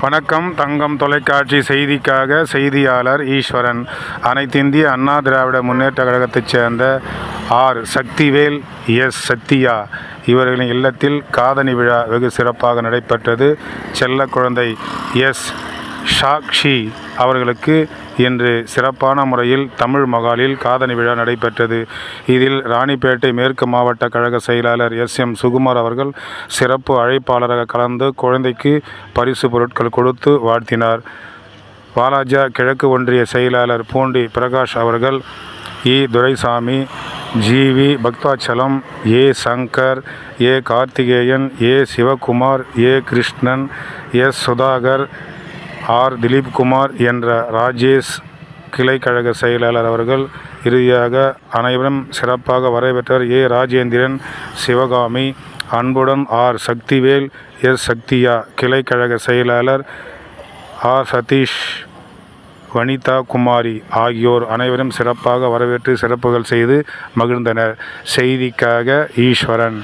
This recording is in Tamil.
வணக்கம். தங்கம் தொலைக்காட்சி செய்திக்காக செய்தியாளர் ஈஸ்வரன். அனைத்திந்திய அண்ணா திராவிட முன்னேற்ற கழகத்தைச் சேர்ந்த ஆர். சக்திவேல் எஸ். சத்யா. இவர்களின் இல்லத்தில் காதணி விழா வெகு சிறப்பாக நடைபெற்றது. செல்ல குழந்தை எஸ். சாக்ஷி அவர்களுக்கு இன்று சிறப்பான முறையில் தமிழ் மகாலில் காதணி விழா நடைபெற்றது. இதில் ராணிப்பேட்டை மேற்கு மாவட்ட கழக செயலாளர் எஸ். எம். சுகுமார் அவர்கள் சிறப்பு அழைப்பாளராக கலந்து குழந்தைக்கு பரிசு பொருட்கள் கொடுத்து வாழ்த்தினார். வாலாஜா கிழக்கு ஒன்றிய செயலாளர் பூண்டி பிரகாஷ் அவர்கள் E. Duraisamy G V Bakthachalam A. Shankar A. Karthikeyan A. Sivakumar A. Krishnan S. Sudhakar R. Dilipkumar என்ற ராஜேஷ் கிளை கழக செயலாளர் அவர்கள் இறுதியாக அனைவரும் சிறப்பாக வரவேற்றவர் ஏ. ராஜேந்திரன் சிவகாமி அன்புடன் ஆர். சக்திவேல் எஸ். சக்தியா கிளை கழக செயலாளர் ஆர். சதீஷ் வனிதா குமாரி ஆகியோர் அனைவரும் சிறப்பாக வரவேற்று சிறப்புகள் செய்து மகிழ்ந்தனர். செய்திக்காக ஈஸ்வரன்.